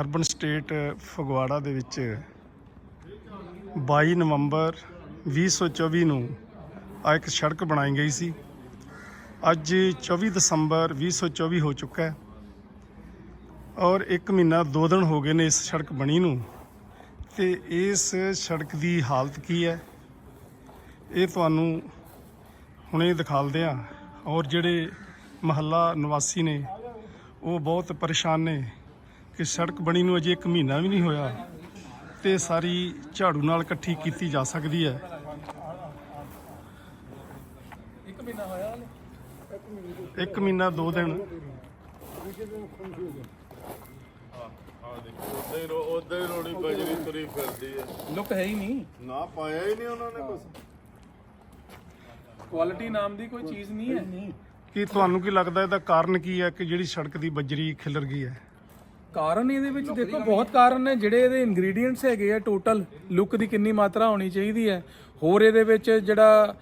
Urban estate Phagwara ਦੇ ਵਿੱਚ 22 ਨਵੰਬਰ 2024 ਨੂੰ ਆ ਇੱਕ ਸੜਕ ਬਣਾਈ ਗਈ ਸੀ। ਅੱਜ 24 ਦਸੰਬਰ 2024 ਹੋ ਚੁੱਕਾ ਹੈ ਔਰ 1 ਮਹੀਨਾ 2 ਦਿਨ ਹੋ ਗਏ ਨੇ ਇਸ ਸੜਕ ਬਣੀ ਨੂੰ ਤੇ ਇਸ ਸੜਕ ਦੀ ਹਾਲਤ ਕੀ ਹੈ? ਇਹ ਤੁਹਾਨੂੰ ਹੁਣੇ ਦਿਖਾਲਦੇ ਆ ਔਰ ਜਿਹੜੇ ਮਹੱਲਾ ਨਿਵਾਸੀ ਨੇ ਉਹ ਬਹੁਤ ਪਰੇਸ਼ਾਨ ਨੇ। ਕਿ ਸੜਕ ਬਣੀ ਨੂੰ ਅਜੇ 1 ਮਹੀਨਾ ਵੀ ਨਹੀਂ ਹੋਇਆ ਤੇ ਸਾਰੀ ਝਾੜੂ ਨਾਲ ਇਕੱਠੀ ਕੀਤੀ ਜਾ ਸਕਦੀ ਹੈ। ਇੱਕ ਮਹੀਨਾ ਹੋਇਆ ਹਲੇ? 1 ਮਹੀਨਾ 2 ਦਿਨ। ਉਦਾਂ ਹੀ ਰੋ- ਉਦਾਂ ਹੀ ਰੋਣੀ ਬਜਰੀ ਤੁਰੀ ਫਿਰਦੀ ਹੈ। ਲੁੱਕ ਹੈ ਹੀ ਨਹੀਂ। ਨਾ ਪਾਇਆ ਹੀ ਨਹੀਂ ਉਹਨਾਂ ਨੇ ਕੁਛ। ਕੁਆਲਿਟੀ ਨਾਮ ਦੀ ਕੋਈ ਚੀਜ਼ ਨਹੀਂ ਹੈ। ਕੀ ਤੁਹਾਨੂੰ ਕੀ ਲੱਗਦਾ ਇਹਦਾ ਕਾਰਨ ਕੀ ਹੈ ਕਿ ਜਿਹੜੀ ਸੜਕ ਦੀ ਬੱਜਰੀ ਖਿਲਰ ਗਈ ਹੈ? ਕਾਰਨ ਇਹਦੇ ਵਿੱਚ ਦੇਖੋ, ਬਹੁਤ ਕਾਰਨ ਨੇ, ਜਿਹੜੇ ਇਹਦੇ ਇੰਗਰੀਡੀਅੰਟਸ ਹੈਗੇ ਆ ਟੋਟਲ ਲੁੱਕ ਦੀ ਕਿੰਨੀ ਮਾਤਰਾ ਹੋਣੀ ਚਾਹੀਦੀ ਹੈ। ਹੋਰ ਇਹਦੇ ਵਿੱਚ ਜਿਹੜਾ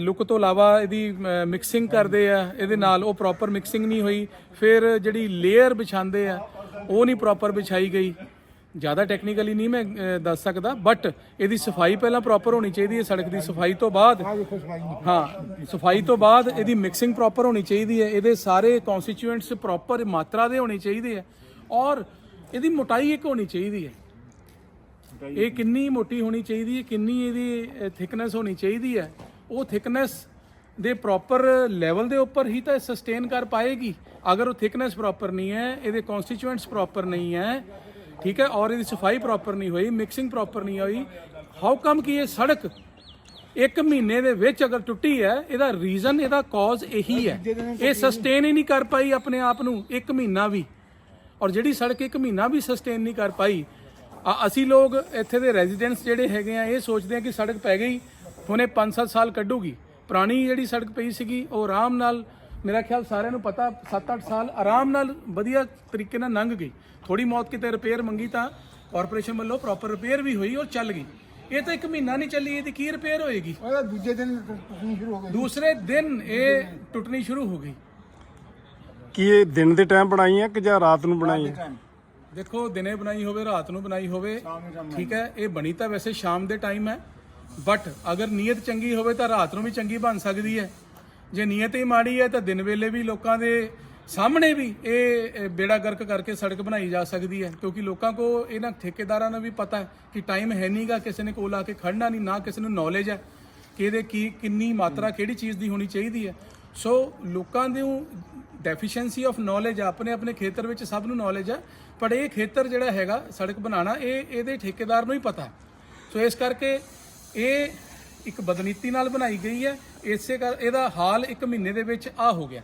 ਲੁੱਕ ਤੋਂ ਇਲਾਵਾ ਇਹਦੀ ਮਿਕਸਿੰਗ ਕਰਦੇ ਆ, ਇਹਦੇ ਨਾਲ ਉਹ ਪ੍ਰੋਪਰ ਮਿਕਸਿੰਗ ਨਹੀਂ ਹੋਈ। ਫਿਰ ਜਿਹੜੀ ਲੇਅਰ ਵਿਛਾਉਂਦੇ ਆ, ਉਹ ਨਹੀਂ ਪ੍ਰੋਪਰ ਵਿਛਾਈ ਗਈ। ਜ਼ਿਆਦਾ ਟੈਕਨੀਕਲੀ ਨਹੀਂ ਮੈਂ ਦੱਸ ਸਕਦਾ ਬਟ ਇਹਦੀ ਸਫ਼ਾਈ ਪਹਿਲਾਂ ਪ੍ਰੋਪਰ ਹੋਣੀ ਚਾਹੀਦੀ ਹੈ, ਸੜਕ ਦੀ ਸਫ਼ਾਈ ਤੋਂ ਬਾਅਦ। ਹਾਂ, ਸਫ਼ਾਈ ਤੋਂ ਬਾਅਦ ਇਹਦੀ ਮਿਕਸਿੰਗ ਪ੍ਰੋਪਰ ਹੋਣੀ ਚਾਹੀਦੀ ਹੈ। ਇਹਦੇ ਸਾਰੇ ਕਨਸਟੀਚੂਐਂਟਸ ਪ੍ਰੋਪਰ ਮਾਤਰਾ ਦੇ ਹੋਣੇ ਚਾਹੀਦੇ ਹੈ ਔਰ ਇਹਦੀ ਮੋਟਾਈ ਇੱਕ ਹੋਣੀ ਚਾਹੀਦੀ ਹੈ। ਇਹ ਕਿੰਨੀ ਮੋਟੀ ਹੋਣੀ ਚਾਹੀਦੀ ਹੈ ਕਿੰਨੀ ਇਹਦੀ ਥਿਕਨੈਸ ਹੋਣੀ ਚਾਹੀਦੀ ਹੈ। ਉਹ ਥਿਕਨੈਸ ਦੇ ਪ੍ਰੋਪਰ ਲੈਵਲ ਦੇ ਉੱਪਰ ਹੀ ਤਾਂ ਸਸਟੇਨ ਕਰ ਪਾਏਗੀ। ਅਗਰ ਉਹ ਥਿਕਨੈਸ ਪ੍ਰੋਪਰ ਨਹੀਂ ਹੈ ਇਹਦੇ ਕਨਸਟੀਚੂਐਂਟਸ ਪ੍ਰੋਪਰ ਨਹੀਂ ਹੈ ਠੀਕ ਹੈ ਔਰ ਇਹਦੀ ਸਫ਼ਾਈ ਪ੍ਰੋਪਰ ਨਹੀਂ ਹੋਈ ਮਿਕਸਿੰਗ ਪ੍ਰੋਪਰ ਨਹੀਂ ਹੋਈ ਹਾਊ ਕਮ ਕਿ ਇਹ ਸੜਕ ਇੱਕ ਮਹੀਨੇ ਦੇ ਵਿੱਚ ਅਗਰ ਟੁੱਟੀ ਹੈ ਇਹਦਾ ਰੀਜ਼ਨ ਇਹਦਾ ਕਾਜ਼ ਇਹੀ ਹੈ। ਇਹ ਸਸਟੇਨ ਹੀ ਨਹੀਂ ਕਰ ਪਾਈ ਆਪਣੇ ਆਪ ਨੂੰ ਇੱਕ ਮਹੀਨਾ ਵੀ। ਔਰ ਜਿਹੜੀ ਸੜਕ ਇੱਕ ਮਹੀਨਾ ਵੀ ਸਸਟੇਨ ਨਹੀਂ ਕਰ ਪਾਈ ਆ- ਅਸੀਂ ਲੋਕ ਇੱਥੇ ਦੇ ਰੈਜ਼ੀਡੈਂਟਸ ਜਿਹੜੇ ਹੈਗੇ ਆ ਇਹ ਸੋਚਦੇ ਆ ਕਿ ਸੜਕ ਪੈ ਗਈ ਹੁਣੇ 5-7 ਸਾਲ ਕੱਢੂਗੀ। ਪੁਰਾਣੀ ਜਿਹੜੀ ਸੜਕ ਪਈ ਸੀਗੀ ਉਹ ਆਰਾਮ ਨਾਲ ਮੇਰਾ ਖਿਆਲ ਸਾਰਿਆਂ ਨੂੰ ਪਤਾ 7-8 ਸਾਲ ਆਰਾਮ ਨਾਲ ਵਧੀਆ ਤਰੀਕੇ ਨਾਲ ਲੰਘ ਗਈ। ਥੋੜੀ ਮੌਤ ਕਿਤੇ ਰਿਪੇਅਰ ਮੰਗੀ ਤਾਂ ਕਾਰਪੋਰੇਸ਼ਨ ਵੱਲੋਂ ਪ੍ਰੋਪਰ ਰਿਪੇਅਰ ਵੀ ਹੋਈ ਔਰ ਚੱਲ ਗਈ। ਇਹ ਤਾਂ ਇੱਕ ਮਹੀਨਾ ਨਹੀਂ ਚੱਲੀ ਇਹਦੀ ਕੀ ਰਿਪੇਅਰ ਹੋਏਗੀ? ਉਹਦਾ ਦੂਜੇ ਦਿਨ ਟੁੱਟਣੀ ਸ਼ੁਰੂ ਹੋ ਗਈ ਦੂਸਰੇ ਦਿਨ ਇਹ ਟੁੱਟਣੀ ਸ਼ੁਰੂ ਹੋ ਗਈ। ਕੀ ਇਹ ਦਿਨ ਦੇ ਟਾਈਮ ਬਣਾਈ ਹੈ ਕਿ ਜਾਂ ਰਾਤ ਨੂੰ ਬਣਾਈ ਹੈ ਦੇਖੋ ਦਿਨੇ ਬਣਾਈ ਹੋਵੇ ਰਾਤ ਨੂੰ ਬਣਾਈ ਹੋਵੇ ਠੀਕ ਹੈ ਇਹ ਬਣੀ ਤਾਂ ਵੈਸੇ ਸ਼ਾਮ ਦੇ ਟਾਈਮ ਹੈ ਬਟ ਅਗਰ ਨੀਅਤ ਚੰਗੀ ਹੋਵੇ ਤਾਂ ਰਾਤ ਨੂੰ ਵੀ ਚੰਗੀ ਬਣ ਸਕਦੀ ਹੈ। ਜੇ ਨੀਅਤ ਹੀ ਮਾੜੀ ਹੈ ਤਾਂ ਦਿਨ ਵੇਲੇ ਵੀ ਲੋਕਾਂ ਦੇ ਸਾਹਮਣੇ ਵੀ ਇਹ ਬੇੜਾ ਗਰਕ ਕਰਕੇ ਸੜਕ ਬਣਾਈ ਜਾ ਸਕਦੀ ਹੈ ਕਿਉਂਕਿ ਲੋਕਾਂ ਕੋ ਇਹਨਾਂ ਠੇਕੇਦਾਰਾਂ ਨੂੰ ਵੀ ਪਤਾ ਹੈ ਕਿ ਟਾਈਮ ਹੈ ਨਹੀਂਗਾ ਕਿਸੇ ਨੇ ਕੋਲ ਆ ਕੇ ਖੜਨਾ ਨਹੀਂ ਨਾ ਕਿਸੇ ਨੂੰ ਨੌਲੇਜ ਹੈ ਕਿ ਇਹਦੇ ਕੀ ਕਿੰਨੀ ਮਾਤਰਾ ਕਿਹੜੀ ਚੀਜ਼ ਦੀ ਹੋਣੀ ਚਾਹੀਦੀ ਹੈ। ਸੋ ਲੋਕਾਂ ਨੂੰ ਡੈਫੀਸ਼ੀਐਂਸੀ ਆਫ ਨੌਲੇਜ ਆਪਣੇ ਆਪਣੇ ਖੇਤਰ ਵਿੱਚ ਸਭ ਨੂੰ ਨੌਲੇਜ ਹੈ ਪਰ ਇਹ ਖੇਤਰ ਜਿਹੜਾ ਹੈਗਾ ਸੜਕ ਬਣਾਉਣਾ ਇਹ ਇਹਦੇ ਠੇਕੇਦਾਰ ਨੂੰ ਹੀ ਪਤਾ। ਸੋ ਇਸ ਕਰਕੇ ਇਹ ਇੱਕ ਬਦਨੀਤੀ ਨਾਲ ਬਣਾਈ ਗਈ ਹੈ ਇਸੇ ਕਰ ਇਹਦਾ ਹਾਲ ਇੱਕ ਮਹੀਨੇ ਦੇ ਵਿੱਚ ਆ ਹੋ ਗਿਆ।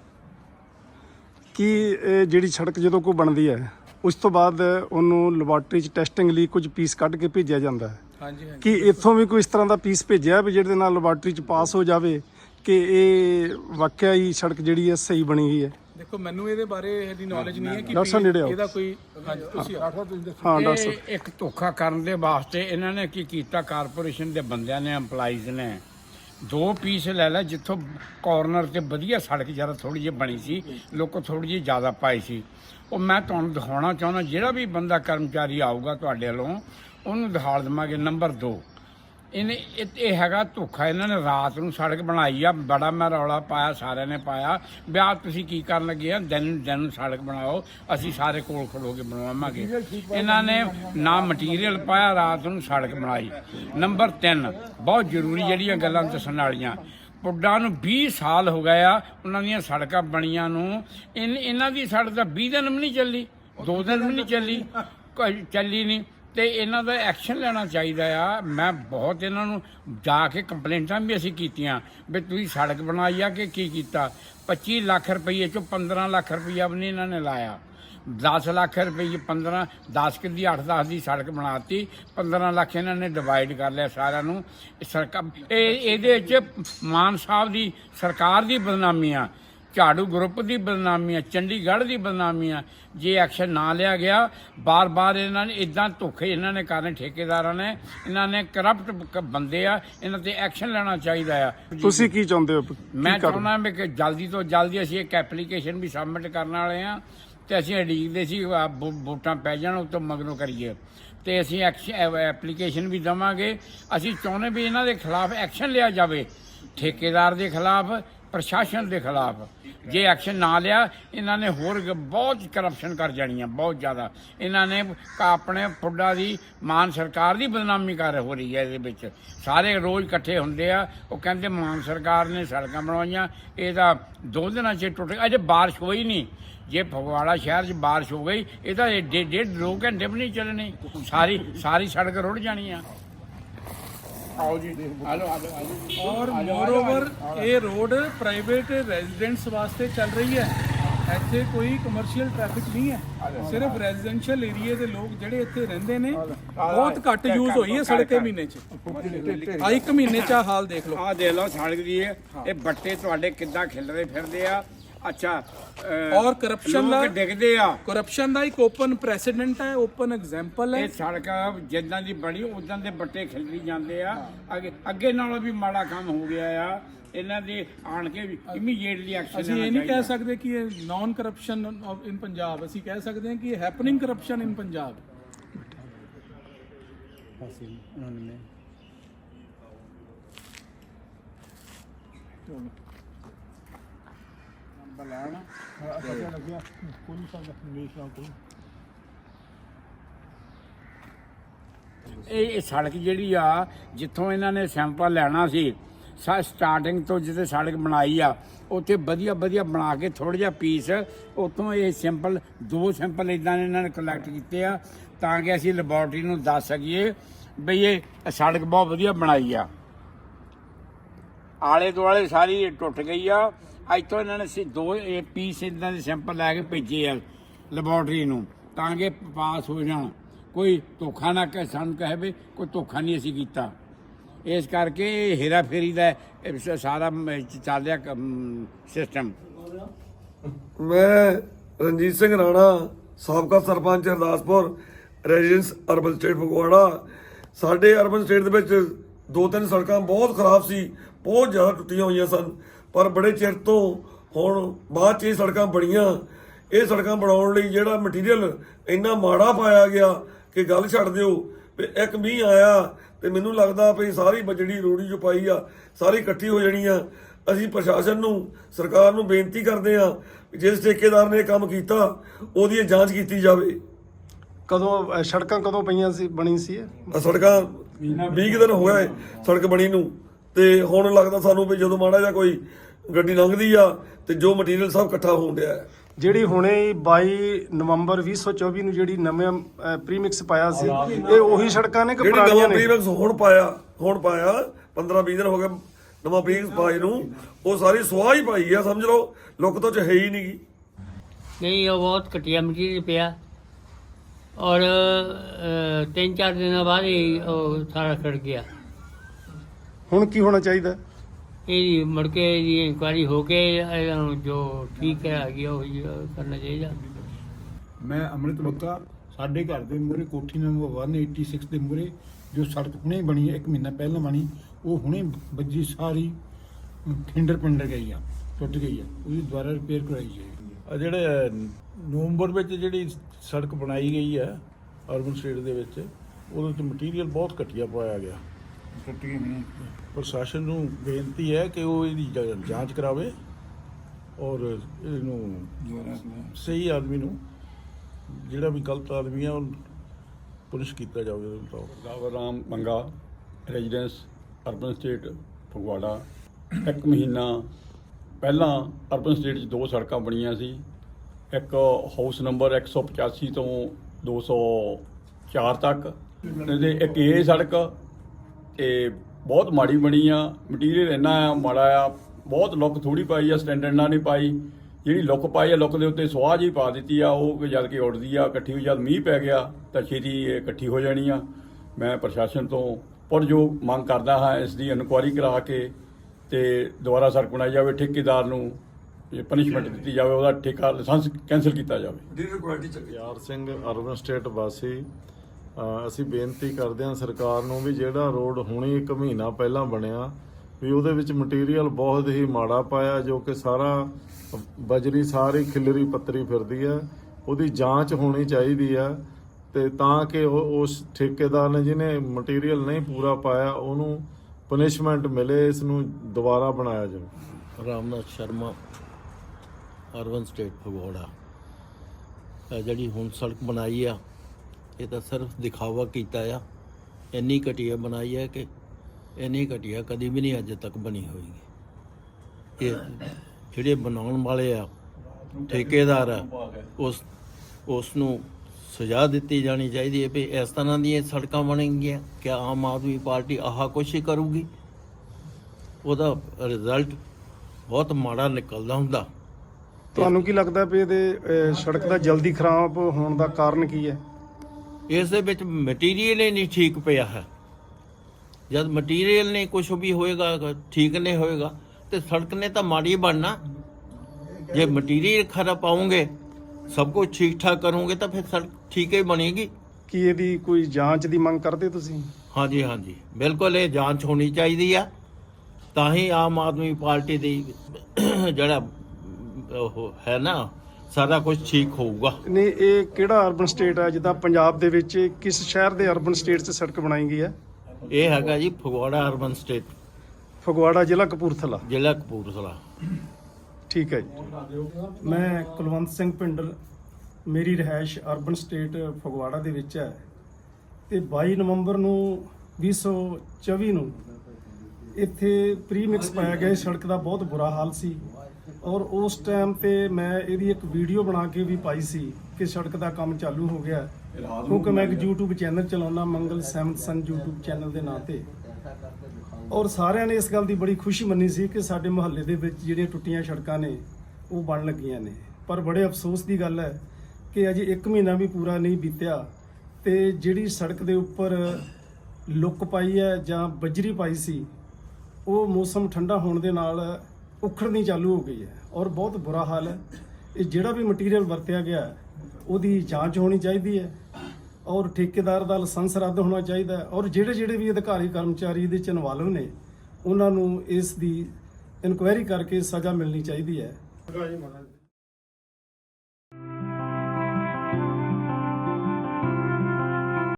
ਕੀ ਜਿਹੜੀ ਸੜਕ ਜਦੋਂ ਕੋਈ ਬਣਦੀ ਹੈ ਉਸ ਤੋਂ ਬਾਅਦ ਉਹਨੂੰ ਲੈਬੋਰਟਰੀ 'ਚ ਟੈਸਟਿੰਗ ਲਈ ਕੁਝ ਪੀਸ ਕੱਢ ਕੇ ਭੇਜਿਆ ਜਾਂਦਾ ਹੈ? ਹਾਂਜੀ ਹਾਂਜੀ। ਕੀ ਇੱਥੋਂ ਵੀ ਕੋਈ ਇਸ ਤਰ੍ਹਾਂ ਦਾ ਪੀਸ ਭੇਜਿਆ ਵੀ ਜਿਹਦੇ ਨਾਲ ਲੈਬੋਰਟਰੀ 'ਚ ਪਾਸ ਹੋ ਜਾਵੇ ਕਿ ਇਹ ਵਾਕਿਆ ਹੀ ਸੜਕ ਜਿਹੜੀ ਹੈ ਸਹੀ ਬਣੀ ਗਈ ਹੈ? ਦੇਖੋ ਮੈਨੂੰ ਇਹਦੇ ਬਾਰੇ ਇਹਦੀ ਨੌਲੇਜ ਨਹੀਂ ਹੈ ਕਿ ਡਾਕਟਰ ਸਾਹਿਬ ਨੇੜੇ ਆਓ। ਇਹਦਾ ਕੋਈ ਹਾਂਜੀ ਤੁਸੀਂ ਆਓ। ਹਾਂ ਡਾਕਟਰ ਸਾਹਿਬ। ਇਹ ਇੱਕ ਧੋਖਾ ਕਰਨ ਦੇ ਵਾਸਤੇ ਇਹਨਾਂ ਨੇ ਕੀ ਕੀਤਾ? ਕਾਰਪੋਰੇਸ਼ਨ ਦੇ ਬੰਦਿਆਂ ਨੇ EMPLOYEES ਨੇ। ਦੋ ਪੀਸ ਲੈ ਲੈ ਜਿੱਥੋਂ ਕਾਰਨਰ ਤੇ ਵਧੀਆ ਸੜਕ ਜਰਾ ਥੋੜੀ ਜਿਹੀ ਬਣੀ ਸੀ। ਲੋਕੋ ਥੋੜੀ ਜਿਹੀ ਜ਼ਿਆਦਾ ਪਾਈ ਸੀ। ਉਹ ਮੈਂ ਤੁਹਾਨੂੰ ਦਿਖਾਉਣਾ ਚਾਹੁੰਦਾ ਜਿਹੜਾ ਵੀ ਬੰਦਾ ਕਰਮਚਾਰੀ ਆਊਗਾ ਤੁਹਾਡੇ ਵੱਲੋਂ ਉਹਨੂੰ ਦਿਖਾ ਦੇਵਾਂਗੇ। ਨੰਬਰ 2 ਇਹਨੇ ਇਹ ਇਹ ਹੈਗਾ ਧੋਖਾ। ਇਹਨਾਂ ਨੇ ਰਾਤ ਨੂੰ ਸੜਕ ਬਣਾਈ ਆ। ਬੜਾ ਮੈਂ ਰੌਲਾ ਪਾਇਆ ਸਾਰਿਆਂ ਨੇ ਪਾਇਆ। ਵਿਆਹ ਤੁਸੀਂ ਕੀ ਕਰਨ ਲੱਗੇ ਆ? ਦਿਨ ਦਿਨ ਸੜਕ ਬਣਾਓ। ਅਸੀਂ ਸਾਰੇ ਕੋਲ ਖੜੋ ਕੇ ਬਣਵਾਵਾਂਗੇ। ਇਹਨਾਂ ਨੇ ਨਾ ਮਟੀਰੀਅਲ ਪਾਇਆ ਰਾਤ ਨੂੰ ਸੜਕ ਬਣਾਈ। ਨੰਬਰ 3 ਬਹੁਤ ਜ਼ਰੂਰੀ ਜਿਹੜੀਆਂ ਗੱਲਾਂ ਦੱਸਣ ਵਾਲੀਆਂ। ਪੁੱਡਾ ਨੂੰ 20 ਸਾਲ ਹੋ ਗਏ ਆ ਉਹਨਾਂ ਦੀਆਂ ਸੜਕਾਂ ਬਣੀਆਂ ਨੂੰ। ਇਹਨਾਂ ਦੀ ਸੜਕ ਤਾਂ 20 ਦਿਨ ਵੀ ਨਹੀਂ ਚੱਲੀ। 2 ਦਿਨ ਵੀ ਨਹੀਂ ਚੱਲੀ। ਕੋਈ ਚੱਲੀ ਨਹੀਂ। ਤੇ ਇਹਨਾਂ ਦਾ ਐਕਸ਼ਨ ਲੈਣਾ ਚਾਹੀਦਾ ਆ। ਮੈਂ ਬਹੁਤ ਇਹਨਾਂ ਨੂੰ ਜਾ ਕੇ ਕੰਪਲੇਂਟਾਂ ਵੀ ਅਸੀਂ ਕੀਤੀਆਂ ਵੀ ਤੁਸੀਂ ਸੜਕ ਬਣਾਈ ਆ ਕਿ ਕੀ ਕੀਤਾ? 25 ਲੱਖ ਰੁਪਏ ਚੋਂ 15 ਲੱਖ ਰੁਪਈਆ ਵੀ ਨਹੀਂ ਇਹਨਾਂ ਨੇ ਲਾਇਆ। 10 ਲੱਖ ਰੁਪਏ 15 10 ਕਿ ਦੀ 8 10 ਦੀ ਸੜਕ ਬਣਾਤੀ। 15 ਲੱਖ ਇਹਨਾਂ ਨੇ ਡਿਵਾਈਡ ਕਰ ਲਿਆ ਸਾਰਿਆਂ ਨੂੰ। ਇਹ ਸਰਕਾਰ ਇਹ ਇਹਦੇ ਵਿੱਚ ਮਾਨ ਸਾਹਿਬ ਦੀ ਸਰਕਾਰ ਦੀ ਬਦਨਾਮੀ ਆ। ਝਾੜੂ ਗਰੁੱਪ ਦੀ ਬਦਨਾਮੀ ਆ ਚੰਡੀਗੜ੍ਹ ਦੀ ਬਦਨਾਮੀ ਆ। ਜੇ ਐਕਸ਼ਨ ਨਾ ਲਿਆ ਗਿਆ ਬਾਰ-ਬਾਰ ਇਹਨਾਂ ਨੇ ਇਦਾਂ ਧੋਖੇ ਇਹਨਾਂ ਨੇ ਕਰਨੇ ਠੇਕੇਦਾਰਾਂ ਨੇ ਇਹਨਾਂ ਨੇ ਕਰਪਟ ਬੰਦੇ ਆ ਇਹਨਾਂ ਤੇ ਐਕਸ਼ਨ ਲੈਣਾ ਚਾਹੀਦਾ ਆ। ਤੁਸੀਂ ਕੀ ਚਾਹੁੰਦੇ ਹੋ? ਮੈਂ? ਚਾਹੁੰਦਾ ਵੀ ਕਿ ਜਲਦੀ ਤੋਂ ਜਲਦੀ ਅਸੀਂ ਇੱਕ ਐਪਲੀਕੇਸ਼ਨ ਵੀ ਸਬਮਿਟ ਕਰਨ ਵਾਲੇ ਆ ਤੇ ਅਸੀਂ ਉਡੀਕਦੇ ਸੀ ਵੋਟਾਂ ਪੈ ਜਾਣ ਉਹ ਤੋਂ ਮਗਰੋਂ ਕਰੀਏ। ਤੇ ਅਸੀਂ ਐਕਸ਼ਨ ਐਪਲੀਕੇਸ਼ਨ ਵੀ ਦਵਾਂਗੇ। ਅਸੀਂ ਚਾਹੁੰਦੇ ਵੀ ਇਹਨਾਂ ਦੇ ਖਿਲਾਫ ਐਕਸ਼ਨ ਲਿਆ ਜਾਵੇ। ਠੇਕੇਦਾਰ ਦੇ ਖਿਲਾਫ ਪ੍ਰਸ਼ਾਸਨ ਦੇ ਖਿਲਾਫ। ਜੇ ਐਕਸ਼ਨ ਨਾ ਲਿਆ, ਇਹਨਾਂ ਨੇ ਹੋਰ ਬਹੁਤ ਕਰਪਸ਼ਨ ਕਰ ਜਾਣੀ ਆ, ਬਹੁਤ ਜ਼ਿਆਦਾ। ਇਹਨਾਂ ਨੇ ਆਪਣੇ ਪੁੱਡਾ ਦੀ ਮਾਨ ਸਰਕਾਰ ਦੀ ਬਦਨਾਮੀ ਕਰ ਹੋ ਰਹੀ ਹੈ ਇਹਦੇ ਵਿੱਚ। ਸਾਰੇ ਰੋਜ਼ ਇਕੱਠੇ ਹੁੰਦੇ ਆ, ਉਹ ਕਹਿੰਦੇ ਮਾਨ ਸਰਕਾਰ ਨੇ ਸੜਕਾਂ ਬਣਵਾਈਆਂ ਇਹਦਾ ਦੋ ਦਿਨਾਂ 'ਚ ਟੁੱਟ ਅਜੇ ਬਾਰਿਸ਼ ਹੋਈ ਨਹੀਂ। ਜੇ ਫਗਵਾੜਾ ਸ਼ਹਿਰ 'ਚ ਬਾਰਿਸ਼ ਹੋ ਗਈ, ਇਹ ਤਾਂ ਡੇਢ ਦੋ ਘੰਟੇ ਵੀ ਨਹੀਂ ਚੱਲਣੀ। ਸਾਰੀ ਸਾਰੀ ਸੜਕ ਰੁੜ ਜਾਣੀ ਆ। ਆਓ ਜੀ। ਆਲੋ ਆਲੋ ਆਲੋ ਔਰ ਮੋਰਓਵਰ ਇਹ ਰੋਡ ਪ੍ਰਾਈਵੇਟ ਰੈਜ਼ੀਡੈਂਟਸ ਵਾਸਤੇ ਚੱਲ ਰਹੀ ਹੈ। ਇੱਥੇ ਕੋਈ ਕਮਰਸ਼ੀਅਲ ਟ੍ਰੈਫਿਕ ਨਹੀਂ ਹੈ। ਸਿਰਫ ਰੈਜ਼ੀਡੈਂਸ਼ੀਅਲ ਏਰੀਆ ਦੇ ਲੋਕ ਜਿਹੜੇ ਇੱਥੇ ਰਹਿੰਦੇ ਨੇ ਬਹੁਤ ਘੱਟ ਯੂਜ਼ ਹੋਈ ਹੈ ਸੜਕ ਮਹੀਨੇ 'ਚ। ਆ ਇੱਕ ਮਹੀਨੇ 'ਚ ਹਾਲ ਦੇਖ ਲਓ। ਆਹ ਦੇਖ ਲਓ ਸੜਕ ਦੀ ਇਹ ਬੱਟੇ ਤੁਹਾਡੇ ਕਿੱਦਾਂ ਖਿਲਰੇ ਫਿਰਦੇ ਆ? ਅੱਛਾ ਅਹ, ਔਰ corruption ਦਾ- ਡਿੱਗਦੇ ਆ। ਕਰਪਸ਼ਨ ਦਾ ਇੱਕ ਓਪਨ ਪ੍ਰੈਸੀਡੈਂਟ ਹੈ ਓਪਨ ਐਗਜ਼ਾਮਪਲ ਹੈ। ਇਹ ਸੜਕ ਜਿੱਦਾਂ ਦੀ ਬਣੀ ਉਦਾਂ ਦੇ ਬੱਟੇ ਖਿਲਰੀ ਜਾਂਦੇ ਆ। ਅੱਗੇ ਅੱਗੇ ਨਾਲੋਂ ਵੀ ਮਾੜਾ ਕੰਮ ਹੋ ਗਿਆ ਆ। ਇਹਨਾਂ ਦੇ ਆਣ ਕੇ ਇਮੀਡੀਏਟਲੀ ਐਕਸ਼ਨ ਅਸੀਂ ਇਹ ਨਹੀਂ ਕਹਿ ਸਕਦੇ ਕਿ ਇਹ ਨਾਨ ਕਰਪਸ਼ਨ ਇਨ ਪੰਜਾਬ ਅਸੀਂ ਕਹਿ ਸਕਦੇ ਹਾਂ ਕਿ ਇਹ ਹੈਪਨਿੰਗ ਕਰਪਸ਼ਨ ਇਨ ਪੰਜਾਬ ਇਹ ਇਹ ਸੜਕ ਜਿਹੜੀ ਆ, ਜਿੱਥੋਂ ਇਹਨਾਂ ਨੇ ਸੈਂਪਲ ਲੈਣਾ ਸੀ, ਸਾ ਸਟਾਰਟਿੰਗ ਤੋਂ ਜਿੱਥੇ ਸੜਕ ਬਣਾਈ ਆ, ਉੱਥੇ ਵਧੀਆ ਵਧੀਆ ਬਣਾ ਕੇ ਥੋੜਾ ਜਿਹਾ ਪੀਸ ਉੱਥੋਂ ਇਹ ਸਿੰਪਲ ਦੋ ਸਿੰਪਲ ਇਦਾਂ ਇਹਨਾਂ ਨੇ ਕਲੈਕਟ ਕੀਤੇ ਆ, ਤਾਂ ਕਿ ਅਸੀਂ ਲੈਬੋਰਟਰੀ ਨੂੰ ਦੱਸ ਸਕੀਏ ਬਈ ਇਹ ਸੜਕ ਬਹੁਤ ਵਧੀਆ ਬਣਾਈ ਆ। ਆਲੇ ਦੁਆਲੇ ਸਾਰੀ ਟੁੱਟ ਗਈ ਆ ਇੱਥੋਂ ਇਹਨਾਂ ਨੇ ਸੀ ਦੋ ਇਹ ਪੀਸ ਇਦਾਂ ਦੇ ਸੈਂਪਲ ਲੈ ਕੇ ਭੇਜੇ ਆ ਲੈਬੋਰਟਰੀ ਨੂੰ, ਤਾਂ ਕਿ ਪਾਸ ਹੋ ਜਾਣ। ਕੋਈ ਧੋਖਾ ਨਾ ਕਹੇ, ਸਾਨੂੰ ਕਹੇ ਵੀ ਕੋਈ ਧੋਖਾ ਨਹੀਂ ਅਸੀਂ ਕੀਤਾ। ਇਸ ਕਰਕੇ ਹੇਰਾ ਫੇਰੀ ਦਾ ਸਾਰਾ ਮ- ਚੱਲ ਰਿਹਾ ਸਿਸਟਮ ਮੈਂ ਰਣਜੀਤ ਸਿੰਘ ਰਾਣਾ, ਸਾਬਕਾ sarpanch Hardaspur residence urban estate Phagwara. ਸਾਡੇ ਅਰਬਨ ਸਟੇਟ ਦੇ ਵਿੱਚ ਦੋ ਤਿੰਨ ਸੜਕਾਂ ਬਹੁਤ ਖਰਾਬ ਸੀ, ਬਹੁਤ ਜ਼ਿਆਦਾ ਟੁੱਟੀਆਂ ਹੋਈਆਂ ਸਨ। ਪਰ ਬੜੇ ਚਿਰ ਤੋਂ ਹੁਣ ਬਾਅਦ ਚ ਇਹ ਸੜਕਾਂ ਬਣੀਆਂ। ਇਹ ਸੜਕਾਂ ਬਣਾਉਣ ਲਈ ਜਿਹੜਾ ਮਟੀਰੀਅਲ ਇੰਨਾ ਮਾੜਾ ਪਾਇਆ ਗਿਆ ਕਿ ਗੱਲ ਛੱਡ ਦਿਓ। ਵੀ ਇੱਕ ਮੀਂਹ ਆਇਆ ਤੇ ਮੈਨੂੰ ਲੱਗਦਾ ਵੀ ਸਾਰੀ ਬ- ਜਿਹੜੀ ਰੋੜੀ ਜੋ ਪਾਈ ਆ ਸਾਰੀ ਇਕੱਠੀ ਹੋ ਜਾਣੀ ਆ। ਅਸੀਂ ਪ੍ਰਸ਼ਾਸਨ ਨੂੰ ਸਰਕਾਰ ਨੂੰ ਬੇਨਤੀ ਕਰਦੇ ਆ ਜਿਸ ਠੇਕੇਦਾਰ ਨੇ ਇਹ ਕੰਮ ਕੀਤਾ ਉਹਦੀ ਜਾਂਚ ਕੀਤੀ ਜਾਵੇ। ਕਦੋਂ ਸੜਕਾਂ ਕਦੋਂ ਪਈਆਂ ਸੀ ਬਣੀ ਸੀ ਇਹ? ਸੜਕਾਂ 20 ਕੁ ਦਿਨ ਹੋ ਗਏ ਸੜਕ ਬਣੀ ਨੂੰ। ਤੇ ਹੁਣ ਲੱਗਦਾ ਸਾਨੂੰ ਵੀ ਜਦੋਂ ਮਾੜਾ ਜਿਹਾ ਕੋਈ ਗੱਡੀ ਲੰਘਦੀ ਆ ਤੇ ਜੋ ਮਟੀਰੀਅਲ ਸਭ ਇਕੱਠਾ ਹੋਣ ਡਿਆ ਹੈ। ਜਿਹੜੀ ਹੁਣੇ ਹੀ 22 ਨਵੰਬਰ 2024 ਨੂੰ ਜਿਹੜੀ ਨਵੇਂ ਪ੍ਰੀਮਿਕਸ ਪਾਇਆ ਸੀ ਇਹ ਉਹੀ ਸੜਕਾਂ ਨੇ ਕਿ ਜਿਹੜੀ ਪੁਰਾਣੀਆਂ ਨਵਾਂ ਨੇ? ਪ੍ਰੀਮਿਕਸ ਹੁਣ ਪਾਇਆ ਹੁਣ ਪਾਇਆ 15 20 ਦਿਨ ਹੋ ਗਏ ਨਵਾਂ ਪ੍ਰੀਮਿਕਸ ਪਾਏ ਨੂੰ ਉਹ ਸਾਰੀ ਸਵਾਹ ਹੀ ਪਾਈ ਆ ਸਮਝ ਲਓ ਲੁੱਕ ਤੋਂ ਚ ਹੈ ਹੀ ਨਹੀਂਗੀ ਨਹੀਂ ਉਹ ਬਹੁਤ ਘਟੀਆ ਮਟੀਰੀਅਲ ਪਿਆ। ਔਰ ਅ, ਤਿੰਨ ਚਾਰ ਦਿਨਾਂ ਬਾਅਦ ਹੀ ਉਹ ਸਾਰਾ ਖੜ ਗਿਆ। ਹੁਣ ਕੀ ਹੋਣਾ ਚਾਹੀਦਾ? ਇਹ ਮੁੜ ਕੇ ਦੀ ਇਨਕੁਆਰੀ ਹੋ ਕੇ ਇਹਨਾਂ ਨੂੰ ਜੋ ਠੀਕ ਹੈ ਗਿਆ ਉਹ ਹੀ ਕਰਨਾ ਚਾਹੀਦਾ। ਮੈਂ ਅੰਮ੍ਰਿਤ ਬੱਕਾ ਸਾਡੇ ਘਰ ਦੇ ਮੂਹਰੇ ਕੋਠੀ ਨੰਬਰ 186 ਦੇ ਮੂਹਰੇ ਜੋ ਸੜਕ ਹੁਣੇ ਬਣੀ ਹੈ ਇੱਕ ਮਹੀਨਾ ਪਹਿਲਾਂ ਬਣੀ ਉਹ ਹੁਣੇ ਵੱਜੀ ਸਾਰੀ ਖਿੰਡਰ ਪਿੰਡਰ ਗਈ ਆ ਟੁੱਟ ਗਈ ਆ ਉਹਦੀ ਦੁਬਾਰਾ ਰਿਪੇਅਰ ਕਰਾਈ ਜਾਏਗੀ। ਆ ਜਿਹੜੇ ਨਵੰਬਰ ਵਿੱਚ ਜਿਹੜੀ ਸੜਕ ਬਣਾਈ ਗਈ ਹੈ ਅਰਬਨ ਸਟੇਟ ਦੇ ਵਿੱਚ ਉਹਦੇ ਵਿੱਚ ਮਟੀਰੀਅਲ ਬਹੁਤ ਘਟੀਆ ਪਾਇਆ ਗਿਆ। ਪ੍ਰਸ਼ਾਸਨ ਨੂੰ ਬੇਨਤੀ ਹੈ ਕਿ ਉਹ ਇਹਦੀ ਜ- ਜਾਂਚ ਕਰਾਵੇ ਔਰ ਇਹਨੂੰ ਸਹੀ ਆਦਮੀ ਨੂੰ ਜਿਹੜਾ ਵੀ ਗਲਤ ਆਦਮੀ ਹੈ ਉਹ ਪੁਲਿਸ ਕੀਤਾ ਜਾਵੇ ਉਹਦੇ ਮੁਤਾਬਕ ਰਾਵ ਰਾਮ ਮੰਗਾ ਰੈਜ਼ੀਡੈਂਸ ਅਰਬਨ ਸਟੇਟ ਫਗਵਾੜਾ। ਇੱਕ ਮਹੀਨਾ ਪਹਿਲਾਂ ਅਰਬਨ ਸਟੇਟ 'ਚ ਦੋ ਸੜਕਾਂ ਬਣੀਆਂ ਸੀ। ਇੱਕ ਹਾਊਸ ਨੰਬਰ 185 ਤੋਂ 204 ਤੱਕ ਤੇ ਇੱਕ ਇਹ ਸੜਕ ਤੇ ਬਹੁਤ ਮਾੜੀ ਬਣੀ ਆ ਮਟੀਰੀਅਲ ਇੰਨਾ ਆ ਮਾੜਾ ਆ ਬਹੁਤ ਲੁੱਕ ਥੋੜੀ ਪਾਈ ਆ ਸਟੈਂਡਰਡ ਨਾਲ ਨਹੀਂ ਪਾਈ। ਜਿਹੜੀ ਲੁੱਕ ਪਾਈ ਆ ਲੁੱਕ ਦੇ ਉੱਤੇ ਸਵਾਹ ਜੀ ਪਾ ਦਿੱਤੀ ਆ ਉਹ ਜਦ ਕਿ ਉੱਡਦੀ ਆ ਇਕੱਠੀ ਹੋਈ ਜਦ ਮੀਂਹ ਪੈ ਗਿਆ ਤਾਂ ਛੇਤੀ ਇਹ ਇਕੱਠੀ ਹੋ ਜਾਣੀ ਆ। ਮੈਂ ਪ੍ਰਸ਼ਾਸਨ ਤੋਂ ਪੁਰਜੋ ਮੰਗ ਕਰਦਾ ਹਾਂ ਇਸ ਦੀ ਇਨਕੁਆਇਰੀ ਕਰਾ ਕੇ ਤੇ ਦੁਬਾਰਾ ਸੜਕ ਬਣਾਈ ਜਾਵੇ ਠੇਕੇਦਾਰ ਨੂੰ ਪਨਿਸ਼ਮੈਂਟ ਦਿੱਤੀ ਜਾਵੇ ਉਹਦਾ ਠੇਕਾ ਲਾਇਸੈਂਸ ਕੈਂਸਲ ਕੀਤਾ ਜਾਵੇ। ਕੁਆਲਿਟੀ ਯਾਰ ਸਿੰਘ ਅਰਬਨ ਸਟੇਟ ਵਾਸੀ ਅਸੀਂ ਬੇਨਤੀ ਕਰਦੇ ਹਾਂ ਸਰਕਾਰ ਨੂੰ ਵੀ ਜਿਹੜਾ ਰੋਡ ਹੁਣੀ ਇੱਕ ਮਹੀਨਾ ਪਹਿਲਾਂ ਬਣਿਆ, ਵੀ ਉਹਦੇ ਵਿੱਚ ਮਟੀਰੀਅਲ ਬਹੁਤ ਹੀ ਮਾੜਾ ਪਾਇਆ, ਜੋ ਕਿ ਸਾਰਾ ਬਜਰੀ, ਸਾਰੀ ਖਿਲਰੀ ਪੱਤਰੀ ਫਿਰਦੀ ਹੈ। ਉਹਦੀ ਜਾਂਚ ਹੋਣੀ ਚਾਹੀਦੀ ਆ ਤੇ ਤਾਂ ਕਿ ਉਹ ਉਸ ਠੇਕੇਦਾਰ ਨੇ ਜਿਹਨੇ ਮਟੀਰੀਅਲ ਨਹੀਂ ਪੂਰਾ ਪਾਇਆ, ਉਹਨੂੰ ਪਨਿਸ਼ਮੈਂਟ ਮਿਲੇ, ਇਸ ਨੂੰ ਦੁਬਾਰਾ ਬਣਾਇਆ ਜਾਵੇ। Ramnath Sharma urban estate Phagwara. ਇਹ ਜਿਹੜੀ ਹੁਣ ਸੜਕ ਬਣਾਈ ਆ ਇਹ ਤਾਂ ਸਿਰਫ ਦਿਖਾਵਾ ਕੀਤਾ ਆ। ਇੰਨੀ ਘਟੀਆ ਬਣਾਈ ਹੈ ਕਿ ਇੰਨੀ ਘਟੀਆ ਕਦੀ ਵੀ ਨਹੀਂ ਅੱਜ ਤੱਕ ਬਣੀ ਹੋਈ ਇਹ ਜਿਹੜੇ ਬਣਾਉਣ ਵਾਲੇ ਆ, ਠੇਕੇਦਾਰ ਆ, ਉਸ ਉਸ ਨੂੰ ਸਜ਼ਾ ਦਿੱਤੀ ਜਾਣੀ ਚਾਹੀਦੀ ਹੈ ਵੀ ਇਸ ਤਰ੍ਹਾਂ ਦੀਆਂ ਸੜਕਾਂ ਬਣਨਗੀਆਂ, ਕਿ ਆਮ ਆਦਮੀ ਪਾਰਟੀ ਆਹ ਕੁਛ ਹੀ ਕਰੂਗੀ। ਉਹਦਾ ਰਿਜ਼ਲਟ ਬਹੁਤ ਮਾੜਾ ਨਿਕਲਦਾ ਹੁੰਦਾ। ਤੁਹਾਨੂੰ ਕੀ ਲੱਗਦਾ ਵੀ ਇਹਦੇ ਸੜਕ ਦਾ ਜਲਦੀ ਖਰਾਬ ਹੋਣ ਦਾ ਕਾਰਨ ਕੀ ਹੈ? ਇਸ ਦੇ ਵਿੱਚ ਮਟੀਰੀਅਲ ਹੀ ਨਹੀਂ ਠੀਕ ਪਿਆ ਹੈ। ਜਦ ਮਟੀਰੀਅਲ ਨਹੀਂ ਕੁਝ ਵੀ ਹੋਏਗਾ ਠੀਕ ਨਹੀਂ ਹੋਏਗਾ ਤੇ ਸੜਕ ਨੇ ਤਾਂ ਮਾੜੀ ਬਣਨਾ। ਜੇ ਮਟੀਰੀਅਲ ਖਰਾਬ ਪਾਉਂਗੇ ਸਭ ਕੁਝ ਠੀਕ ਠਾਕ ਕਰੋਗੇ ਤਾਂ ਫਿਰ ਸੜਕ ਠੀਕ ਹੀ ਬਣੇਗੀ। ਕੀ ਇਹਦੀ ਕੋਈ ਜਾਂਚ ਦੀ ਮੰਗ ਕਰਦੇ ਤੁਸੀਂ? ਹਾਂਜੀ ਹਾਂਜੀ। ਬਿਲਕੁਲ ਇਹ ਜਾਂਚ ਹੋਣੀ ਚਾਹੀਦੀ ਆ। ਤਾਂ ਹੀ ਆਮ ਆਦਮੀ ਪਾਰਟੀ ਦੀ ਜਿਹੜਾ ਉਹ ਹੈ ਨਾ ਸਾਰਾ ਕੁਝ ਠੀਕ ਹੋਊਗਾ। ਨਹੀਂ ਇਹ ਕਿਹੜਾ ਅਰਬਨ ਸਟੇਟ ਹੈ? ਜਿੱਦਾਂ ਪੰਜਾਬ ਦੇ ਵਿੱਚ ਕਿਸ ਸ਼ਹਿਰ ਦੇ ਅਰਬਨ ਸਟੇਟ 'ਚ ਸੜਕ ਬਣਾਈ ਗਈ ਹੈ? ਇਹ ਹੈਗਾ ਜੀ ਫਗਵਾੜਾ ਅਰਬਨ ਸਟੇਟ ਫਗਵਾੜਾ ਜ਼ਿਲ੍ਹਾ ਕਪੂਰਥਲਾ। ਜ਼ਿਲ੍ਹਾ ਕਪੂਰਥਲਾ। ਠੀਕ ਹੈ ਜੀ। ਮੈਂ ਕੁਲਵੰਤ ਸਿੰਘ ਪਿੰਡ ਮੇਰੀ ਰਿਹਾਇਸ਼ ਅਰਬਨ ਸਟੇਟ ਫਗਵਾੜਾ ਦੇ ਵਿੱਚ ਹੈ। ਤੇ 22 ਨਵੰਬਰ ਨੂੰ 2024 ਨੂੰ ਇੱਥੇ ਪ੍ਰੀਮਿਕਸ ਪਾਇਆ ਗਿਆ। ਸੜਕ ਦਾ ਬਹੁਤ ਬੁਰਾ ਹਾਲ ਸੀ। ਔਰ ਉਸ ਟਾਈਮ ਤੇ ਮੈਂ ਇਹਦੀ ਇੱਕ ਵੀਡੀਓ ਬਣਾ ਕੇ ਵੀ ਪਾਈ ਸੀ ਕਿ ਸੜਕ ਦਾ ਕੰਮ ਚਾਲੂ ਹੋ ਗਿਆ। ਕਿਉਂਕਿ ਮੈਂ ਇੱਕ YouTube ਚੈਨਲ ਚਲਾਉਣਾ ਮੰਗਲ ਸੈਮਸਨ YouTube ਚੈਨਲ ਦੇ ਨਾਂ ਤੇ। ਔਰ ਸਾਰਿਆਂ ਨੇ ਇਸ ਗੱਲ ਦੀ ਬੜੀ ਖੁਸ਼ੀ ਮੰਨੀ ਸੀ ਕਿ ਸਾਡੇ ਮੁਹੱਲੇ ਦੇ ਵਿੱਚ ਜਿਹੜੀਆਂ ਟੁੱਟੀਆਂ ਸੜਕਾਂ ਨੇ, ਉਹ ਬਣ ਲੱਗੀਆਂ ਨੇ। ਪਰ ਬੜੇ ਅਫਸੋਸ ਦੀ ਗੱਲ ਹੈ ਕਿ ਅਜੇ 1 ਮਹੀਨਾ ਵੀ ਪੂਰਾ ਨਹੀਂ ਬੀਤਿਆ ਤੇ ਜਿਹੜੀ ਸੜਕ ਦੇ ਉੱਪਰ ਲੁੱਕ ਪਾਈ ਹੈ ਜਾਂ ਬਜਰੀ ਪਾਈ ਸੀ, ਉਹ ਮੌਸਮ ਠੰਡਾ ਹੋਣ ਦੇ ਨਾਲ ਉਖੜਨੀ ਚਾਲੂ ਹੋ ਗਈ ਹੈ ਔਰ ਬਹੁਤ ਬੁਰਾ ਹਾਲ ਹੈ। ਇਹ ਜਿਹੜਾ ਵੀ ਮਟੀਰੀਅਲ ਵਰਤਿਆ ਗਿਆ ਉਹਦੀ ਜਾਂਚ ਹੋਣੀ ਚਾਹੀਦੀ ਹੈ ਔਰ ਠੇਕੇਦਾਰ ਦਾ ਲਾਇਸੈਂਸ ਰੱਦ ਹੋਣਾ ਚਾਹੀਦਾ ਹੈ ਔਰ ਜਿਹੜੇ ਜਿਹੜੇ ਵੀ ਅਧਿਕਾਰੀ ਕਰਮਚਾਰੀ ਇਹਦੇ ਚ ਇਨਵੋਲਵ ਨੇ, ਉਹਨਾਂ ਨੂੰ ਇਸ ਦੀ ਇਨਕੁਆਇਰੀ ਕਰਕੇ ਸਜ਼ਾ ਮਿਲਣੀ ਚਾਹੀਦੀ ਹੈ।